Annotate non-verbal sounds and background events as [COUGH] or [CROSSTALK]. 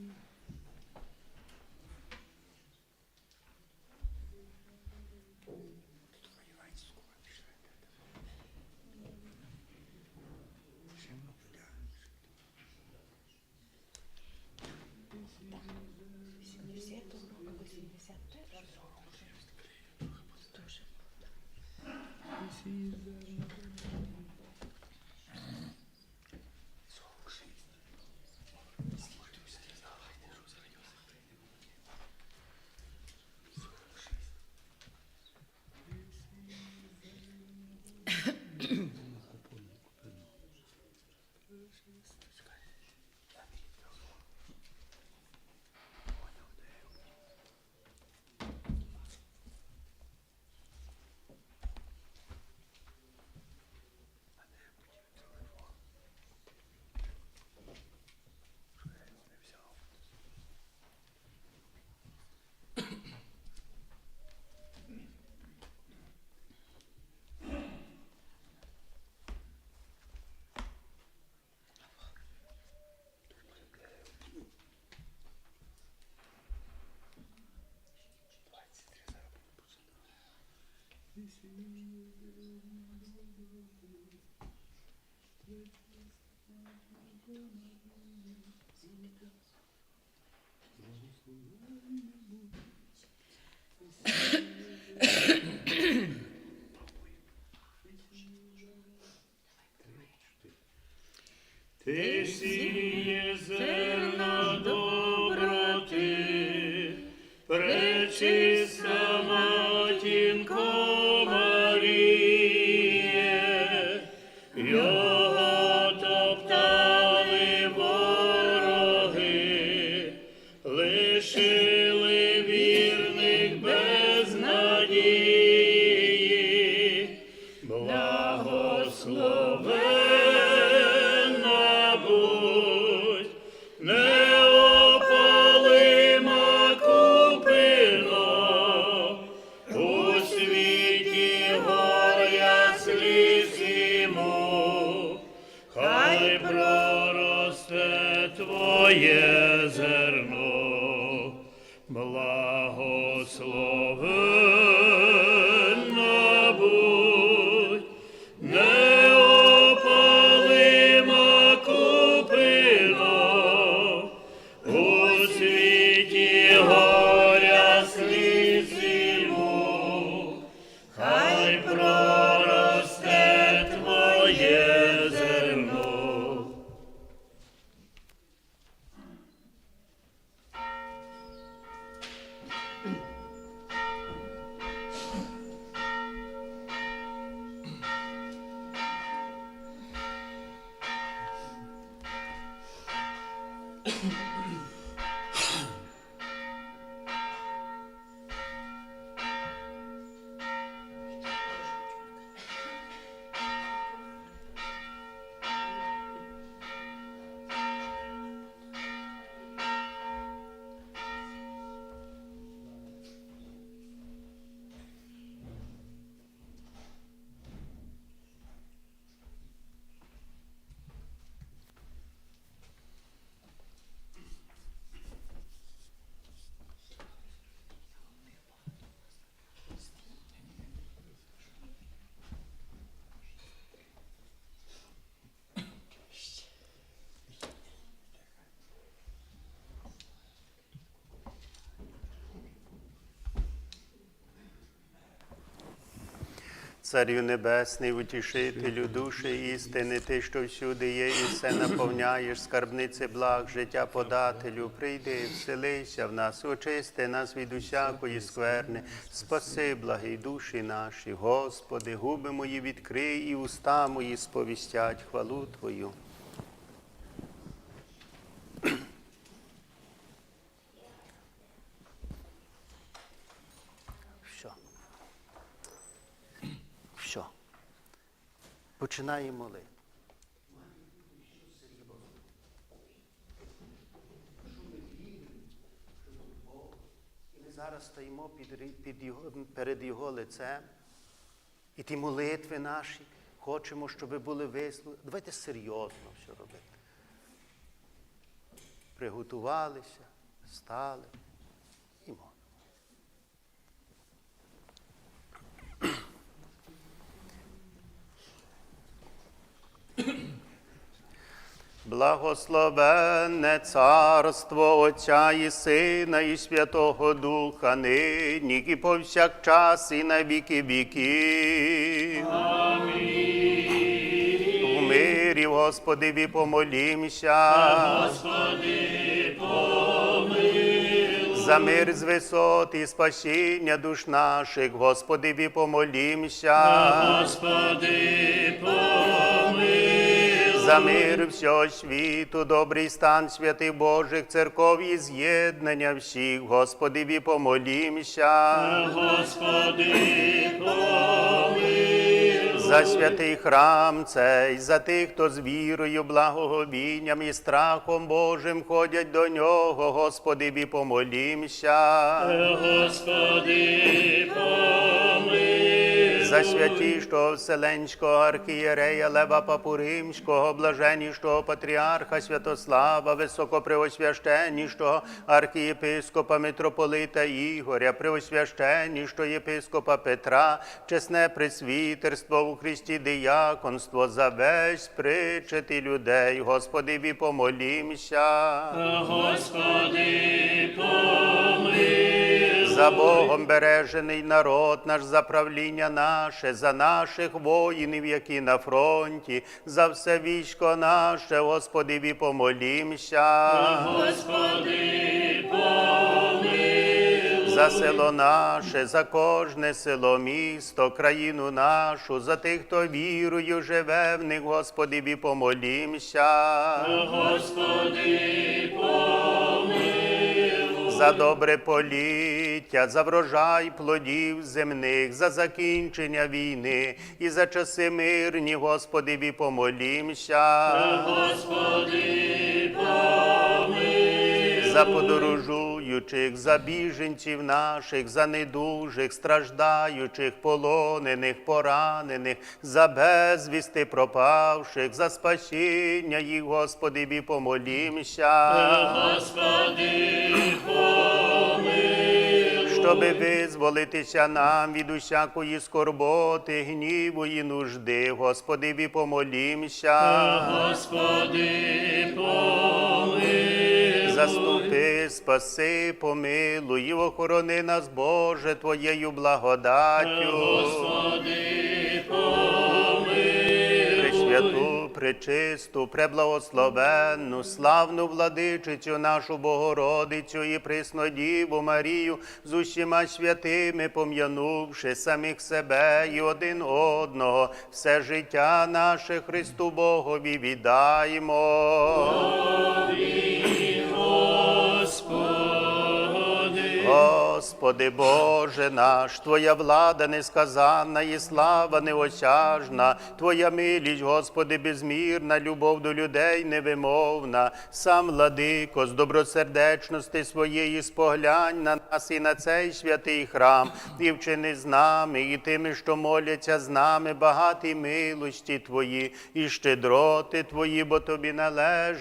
Mm-hmm. лишилось. Почекай. Ти сіє зерно доброти, пречиста матінко твоє зерно, [COUGHS] Царю Небесний, утішителю душі істини, ти, що всюди є, і все наповняєш, скарбниці благ, життя подателю, прийди, вселися в нас, очисти нас від усякої скверни, спаси, благий душі наші, Господи, губи мої відкрий і уста мої сповістять хвалу Твою. Все. Все. Починаємо молити. Зараз стоїмо під, під його, перед Його лицем. І ті молитви наші хочемо, щоб були висловлені. Давайте серйозно все робити. приготувалися, стали і молимо. Благословенне царство Отця і Сина, і Святого Духа, нині і повсякчас, і на віки віків. У мирі, Господи, помолімся. Господи, За мир з висот і спасіння душ наших, Господи, помолімся. Господи, За мир всього світу, добрий стан святих Божих церков і з'єднання всіх, Господи, помолімся. Господи, За святий храм цей, за тих, хто з вірою, благоговінням і страхом Божим ходять до нього, Господи, помолімся. Господи, За святішого Вселенського архієрея Лева Папу Римського, блаженнішого патріарха Святослава, високопреосвященнішого архієпископа митрополита Ігоря, преосвященнішого єпископа Петра, чесне пресвітерство у Христі дияконство, за весь причет людей, Господи, помолімся. Господи, За Богом бережений народ наш, за правління наше, за наших воїнів, які на фронті, за все військо наше, Господи, помолімся. Господи, За село наше, за кожне село, місто, країну нашу, за тих, хто вірою живе в них, Господи, помолімся. Господи, за добре поліття, за врожай плодів земних, за закінчення війни і за часи мирні, Господи, помолімся. Господи, За подорожуючих, за біженців наших, за недужих, страждаючих, полонених, поранених, за безвісти пропавших, за спасіння їх, Господи, помолімся. Господи, щоби визволитися нам від усякої скорботи, гніву і нужди, Господи, помолімся. Господи, Заступи, спаси, помилуй і охорони нас, Боже, Твоєю благодаттю. Господи, пречисту, преблагословенну, славну владичицю нашу Богородицю і Преснодіву Марію з усіма святими, пом'янувши самих себе і один одного, все життя наше Христу Богові віддаємо. Господи Боже наш, Твоя влада несказанна і слава неосяжна, Твоя милість, Господи, безмірна, любов до людей невимовна, сам владико, з добросердечності своєї споглянь на нас і на цей святий храм, і вчини з нами, і тими, що моляться з нами, багаті милості Твої, і щедроти Твої, бо Тобі належить.